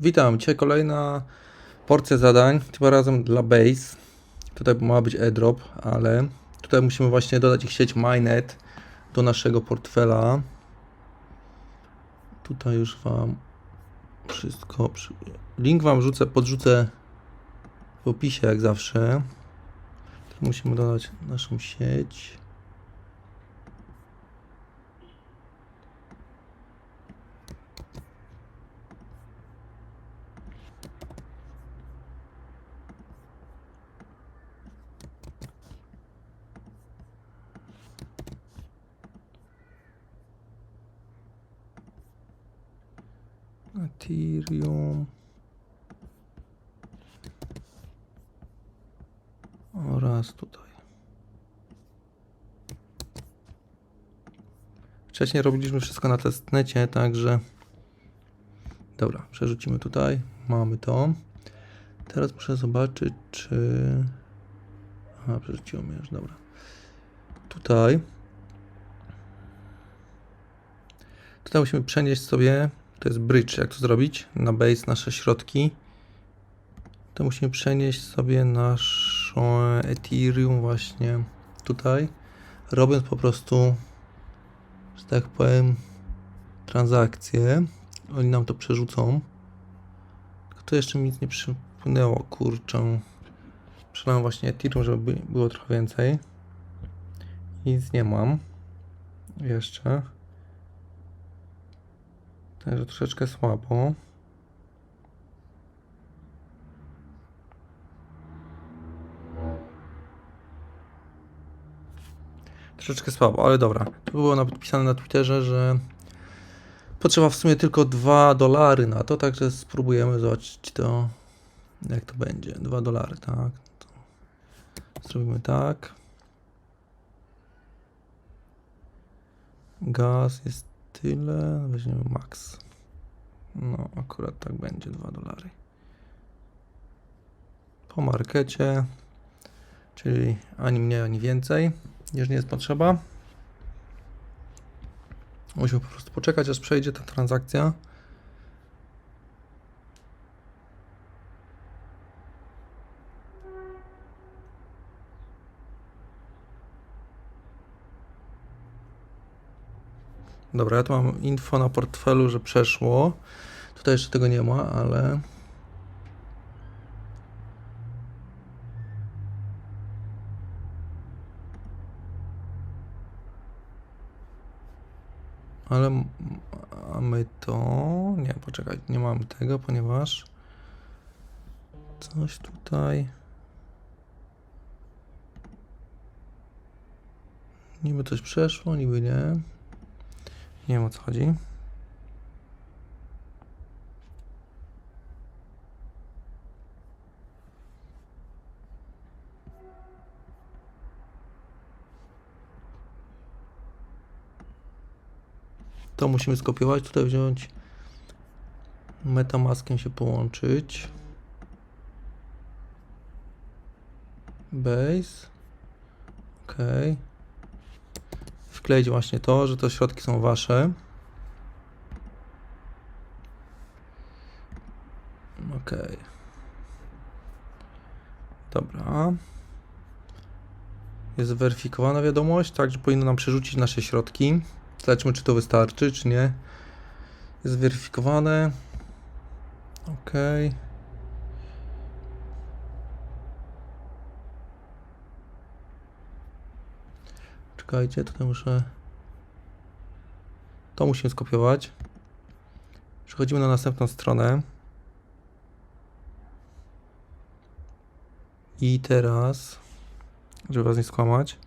Witam, dzisiaj kolejna porcja zadań, tym razem dla base. Tutaj ma być airdrop, ale tutaj musimy właśnie dodać ich sieć Minet do naszego portfela. Tutaj już Wam wszystko. Link Wam rzucę, podrzucę w opisie, jak zawsze. Musimy dodać naszą sieć. Ethereum. Oraz tutaj. Wcześniej robiliśmy wszystko na testnecie, także. Dobra, przerzucimy tutaj. Mamy to. Teraz muszę zobaczyć, czy. Aha, przerzuciłem już, dobra. Tutaj. Tutaj musimy przenieść sobie to jest bridge, jak to zrobić? Na base nasze środki. To musimy przenieść sobie naszą Ethereum właśnie tutaj, robiąc po prostu, że tak powiem, transakcje. Oni nam to przerzucą. To jeszcze mi nic nie przypłynęło, kurczę. Przelałem właśnie Ethereum, żeby by- było trochę więcej. Nic nie mam. Jeszcze. Także troszeczkę słabo. Troszeczkę słabo, ale dobra. To było napisane na Twitterze, że potrzeba w sumie tylko 2 dolary na to, także spróbujemy zobaczyć to, jak to będzie. 2 dolary, tak. Zrobimy tak. Gaz jest tyle, weźmiemy max. No, akurat tak będzie 2 dolary. Po markecie, czyli ani mniej, ani więcej, nie jest potrzeba. Musimy po prostu poczekać, aż przejdzie ta transakcja. Dobra, ja tu mam info na portfelu, że przeszło. Tutaj jeszcze tego nie ma, ale. Ale mamy to. Nie, poczekaj, nie mamy tego, ponieważ. Coś tutaj. Niby coś przeszło, niby nie. Nie wiem o co chodzi. To musimy skopiować, tutaj wziąć Metamaskiem się połączyć. Base. OK. Wkleić właśnie to, że te środki są wasze. OK. Dobra. Jest zweryfikowana wiadomość, także powinno nam przerzucić nasze środki. Zobaczmy, czy to wystarczy, czy nie. Jest zweryfikowane. OK. Czekajcie, tutaj muszę. To musimy skopiować. Przechodzimy na następną stronę. I teraz, żeby was nie skłamać.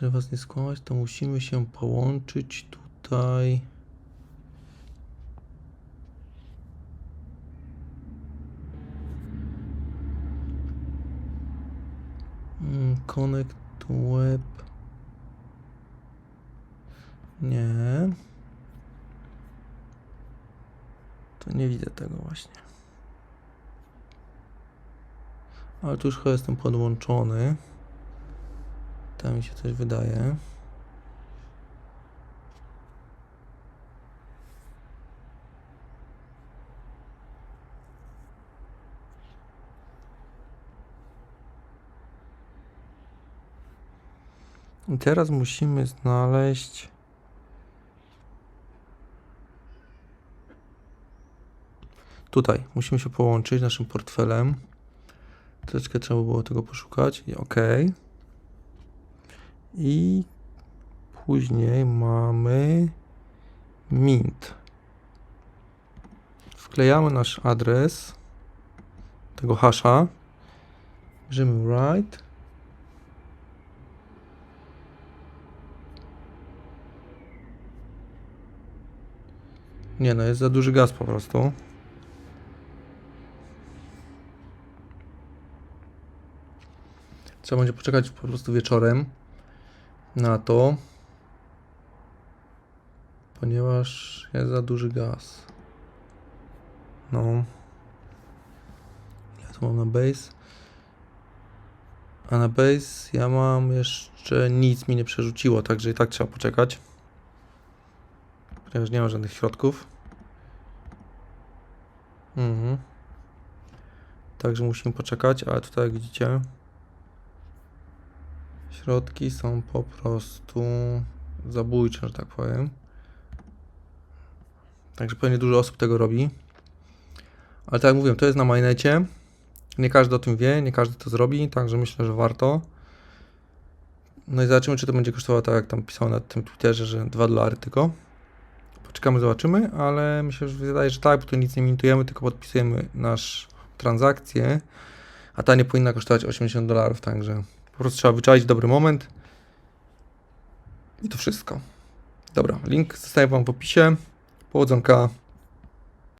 Żeby was nie skłamać, to musimy się połączyć tutaj. Connect to web. Nie. To nie widzę tego właśnie. Ale tu już chyba jestem podłączony. Tak mi się coś wydaje. I teraz musimy znaleźć. Tutaj musimy się połączyć naszym portfelem. Troszeczkę trzeba było tego poszukać. I OK. I później mamy Mint. Wklejamy nasz adres tego hasza. Bierzemy write. Nie no, jest za duży gaz po prostu. Trzeba będzie poczekać po prostu wieczorem na to, ponieważ jest za duży gaz. No. Ja tu mam na base. A na base ja mam jeszcze nic mi nie przerzuciło, także i tak trzeba poczekać. Ponieważ nie ma żadnych środków. Mhm. Także musimy poczekać, ale tutaj jak widzicie środki są po prostu zabójcze, że tak powiem. Także pewnie dużo osób tego robi. Ale tak jak mówiłem, to jest na mainnecie. Nie każdy o tym wie, nie każdy to zrobi, także myślę, że warto. No i zobaczymy, czy to będzie kosztowało tak, jak tam pisało na tym Twitterze, że 2 dolary tylko. Poczekamy, zobaczymy, ale myślę, że wydaje, że tak, bo tu nic nie mintujemy, tylko podpisujemy nasz transakcję, a ta nie powinna kosztować 80 dolarów, także po prostu trzeba wyczaić dobry moment. I to wszystko. Dobra, link zostawiam Wam w opisie. Powodzonka.